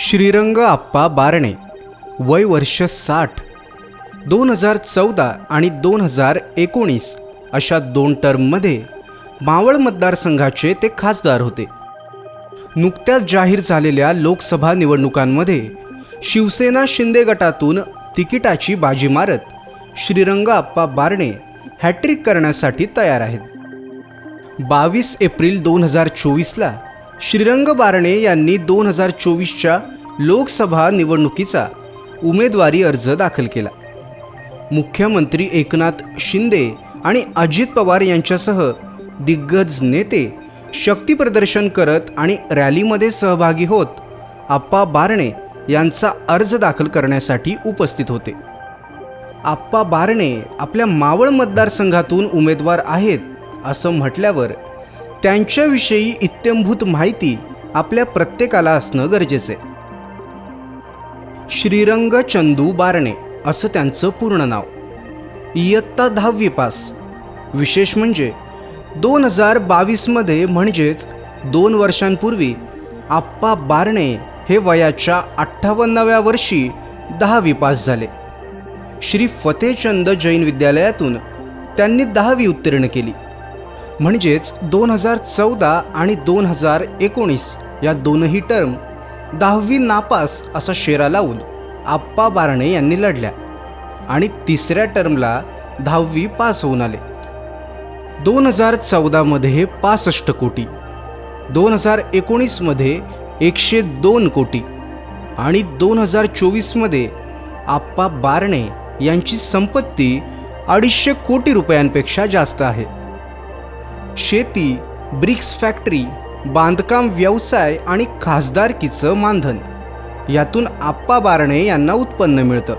श्रीरंग आप्पा बारणे वय वर्ष साठ. दोन हजार चौदा आणि दोन हजार एकोणीस अशा दोन टर्ममध्ये मावळ मतदारसंघाचे ते खासदार होते. नुकत्याच जाहीर झालेल्या लोकसभा निवडणुकांमध्ये शिवसेना शिंदे गटातून तिकिटाची बाजी मारत श्रीरंग आप्पा बारणे हॅट्रिक करण्यासाठी तयार आहेत. बावीस एप्रिल दोन हजार चोवीसला श्रीरंग बारणे यांनी दोन हजार चोवीसच्या लोकसभा निवडणुकीचा उमेदवारी अर्ज दाखल केला. मुख्यमंत्री एकनाथ शिंदे आणि अजित पवार यांच्यासह दिग्गज नेते शक्तीप्रदर्शन करत आणि रॅलीमध्ये सहभागी होत आप्पा बारणे यांचा अर्ज दाखल करण्यासाठी उपस्थित होते. आप्पा बारणे आपल्या मावळ मतदारसंघातून उमेदवार आहेत असं म्हटल्यावर त्यांच्याविषयी इत्यंभूत माहिती आपल्या प्रत्येकाला असणं गरजेचे श्रीरंग चंदू बारणे असं त्यांचं पूर्ण नाव. इयत्ता दहावी पास. विशेष म्हणजे दोन हजार बावीसमध्ये म्हणजेच दोन वर्षांपूर्वी आप्पा बारणे हे वयाच्या अठ्ठावन्नाव्या वर्षी दहावी पास झाले. श्री फतेचंद जैन विद्यालयातून त्यांनी दहावी उत्तीर्ण केली. म्हणजेच दोन हजार चौदा आणि दोन हजार एकोणीस या दोनही टर्म दहावी नापास असा शेरा लावून आप्पा बारणे यांनी लढल्या आणि तिसऱ्या टर्मला दहावी पास होऊन आले. दोन हजार चौदामध्ये पासष्ट कोटी दोन हजार एकोणीसमध्ये एकशे दोन कोटी आणि दोन हजार चोवीसमध्ये आप्पा बारणे यांची संपत्ती अडीचशे कोटी रुपयांपेक्षा जास्त आहे. शेती ब्रिक्स फॅक्टरी बांधकाम व्यवसाय आणि खासदारकीचं मानधन. यातून आप्पा बारणे यांना उत्पन्न मिळतं.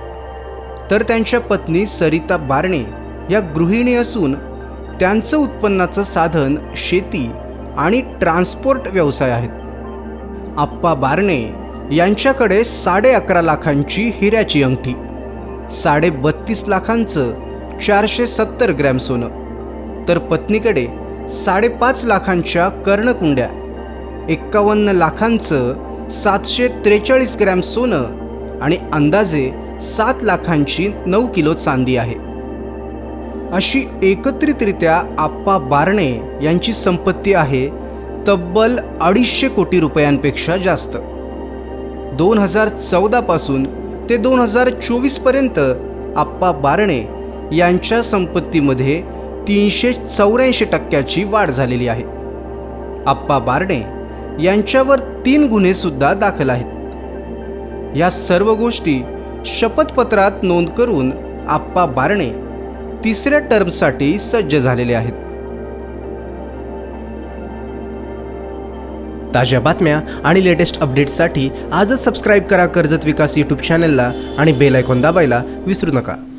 तर त्यांच्या पत्नी सरिता बारणे या गृहिणी असून त्यांचं उत्पन्नाचं साधन शेती आणि ट्रान्सपोर्ट व्यवसाय आहेत. आप्पा बारणे यांच्याकडे साडे अकरा लाखांची हिऱ्याची अंगठी साडे बत्तीस लाखांचं चारशे सत्तर ग्रॅम सोनं. तर पत्नीकडे साडेपाच लाखांच्या कर्णकुंड्या एक्कावन्न लाखांचं सातशे त्रेचाळीस ग्रॅम सोनं आणि अंदाजे सात लाखांची नऊ किलो चांदी आहे. अशी एकत्रितरित्या आप्पा बारणे यांची संपत्ती आहे तब्बल अडीचशे कोटी रुपयांपेक्षा जास्त. दोन हजार चौदापासून ते दोन हजार चोवीसपर्यंत आप्पा बारणे यांच्या संपत्तीमध्ये तीनशे चौऱ्याऐंशी टक्क्याची वाढ झालेली आहे. आप्पा बारणे यांच्यावर तीन गुन्हेसुद्धा दाखल आहेत. या सर्व गोष्टी शपथपत्रात नोंद करून आप्पा बारणे तिसऱ्या टर्मसाठी सज्ज झालेले आहेत. ताज्या बातम्या आणि लेटेस्ट अपडेट्ससाठी आजच सबस्क्राईब करा कर्जत विकास यूट्यूब चॅनलला आणि बेल आयकॉन दाबायला विसरू नका.